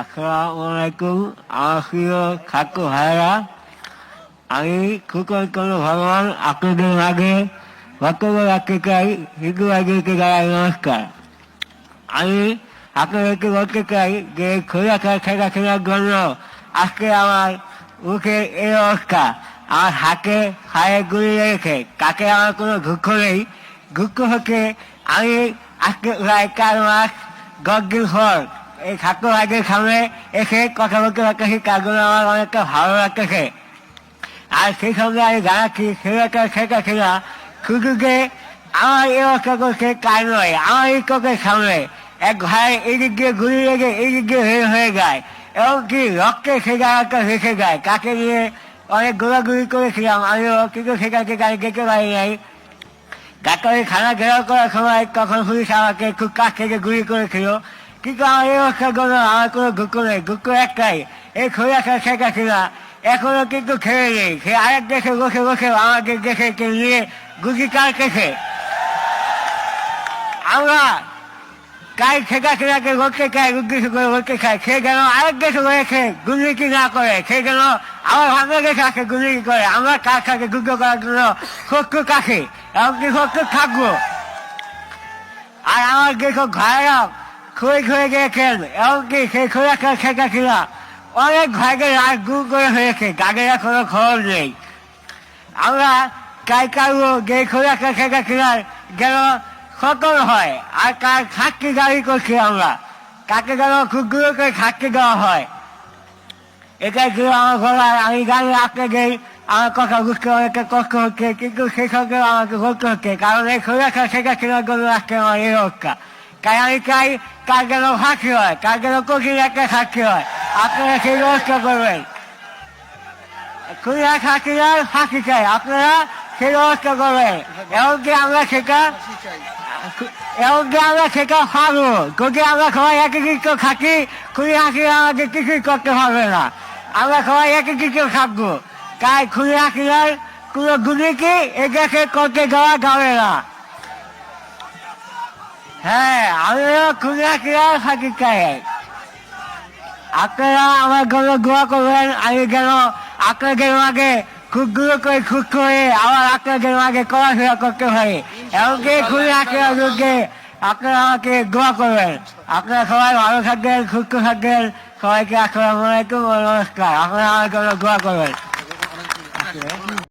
আসসালামু আলাইকুম আমার প্রিয় খাকু ভাইরা। আমি খুকন কোনো ভগবান, আপনাদের মাঝে বক্তব্য রাখতে চাই, হিন্দু আগে জানাই নমস্কার। আমি আপনাদেরকে বলতে চাই যে খোলা খেলা খেলার জন্য আজকে আমার মুখে এই অবস্থা। আমার হাতে হায়ে গুলি রেখে কাকে আমার কোনো দুঃখ নেই। দুঃখ হচ্ছে আমি আজকে প্রায় চার মাস দশ দিন পর এই ছাত্র ভাইদের সামনে এসে কথা বলতে পারতেছি তার জন্য আমার অনেকটা ভালো লাগতেছে আর সেই সঙ্গে আমি জানাচ্ছি সেটা সেটা ছিল শুধু যে আমার এই অবস্থা করছে তাই নয় আমার এই চোখের সামনে এক ভাই এই দিক দিয়ে ঘুরে লেগে এই দিক দিয়ে হয়ে হয়ে যায়। এবং কি রক্তে সে জায়গাটা ভেসে যায় তাকে নিয়ে অনেক ঘোরাঘুরি করেছিলাম আমিও কিন্তু সেটাকে গাড়ি যেতে পারি নাই ডাক্তারের খানা ঘেরাও করার সময় তখন পুলিশ আমাকে খুব কাছ থেকে গুলি করেছিল কিন্তু এই জন্য আমার কোনো দুঃখ নেই দুঃখ একটাই এই খোলা শেখা ছিল এখনও কিন্তু খেয়ে নেই সে আরেক দেশে বসে বসে আমাদের দেশে নিয়ে গুলি কার কেছে আমরা কাই শেখা শেখাকে বলতে চাই উদ্দেশ্য করে বলতে চাই সে যেন আরেক দেশে রয়েছে দুর্নীতি না করে সে যেন আমার বাংলাদেশ আছে দুর্নীতি করে আমরা কার সাথে যুদ্ধ করার জন্য শত্রু কাছে এমনকি শত্রু থাকব আর আমার যেসব ভাইরা খুঁড়ে খুঁড়ে গিয়েছেন এমনকি সেই খোলা শেখা ছিল অনেক ভাইকে রাত দূর করে হয়েছে তাদের কোনো খবর নেই। আমরা কাই কারও যে খোলা শেখা ছিলার যেন সকল হয়, আর কার সাক্ষী দাবি করছি আমরা। কাকে যেন খুব দূর করে সাক্ষী দেওয়া হয়। এটাই ছিল আমার গলায় আমি আঁকতে গেই আমার কথা বুঝতে অনেকটা কষ্ট হচ্ছে, কিন্তু সেই সঙ্গে আমাকে বলতে হচ্ছে, কারণ এই খোলাখা শেখা শেখার জন্য আজকে আমার এই অবস্থা। চাই কার যেন ফাঁকি হয় কার যেন কঠিন একটা সাক্ষী হয়। আপনারা সেই ব্যবস্থা করবেন। খুলনা সাক্ষীরা ফাঁকি চাই আপনারা সেই ব্যবস্থা করবেন। এমনকি আমরা সেটা এমনকি আমরা সেটা পাবো যদি আমরা সবাই কিছু থাকি খুলি হাসি আমাদের কিছুই করতে পারবে না। আমরা সবাই কিছু থাকব তাই খুলি হাসিরার কোনো এ দেশে করতে দেওয়া যাবে না? হ্যাঁ আমিও খুলি হাসিরার ফাঁকি চাই আপনারা আমার জন্য দোয়া করবেন, আমি যেন আপনাদের মাঝে খুবগুলো করে, খুব করে আবার আপনাদের মাঝে পড়াশোনা করতে পারি। এমনকি খুবই আঁকড়া লোককে আপনারা আমাকে দোয়া করবেন। আপনারা সবাই ভালো থাকবেন, সুস্থ থাকবেন। সবাইকে আসসালামু আলাইকুম ও নমস্কার। আপনারা আমার জন্য দোয়া করবেন।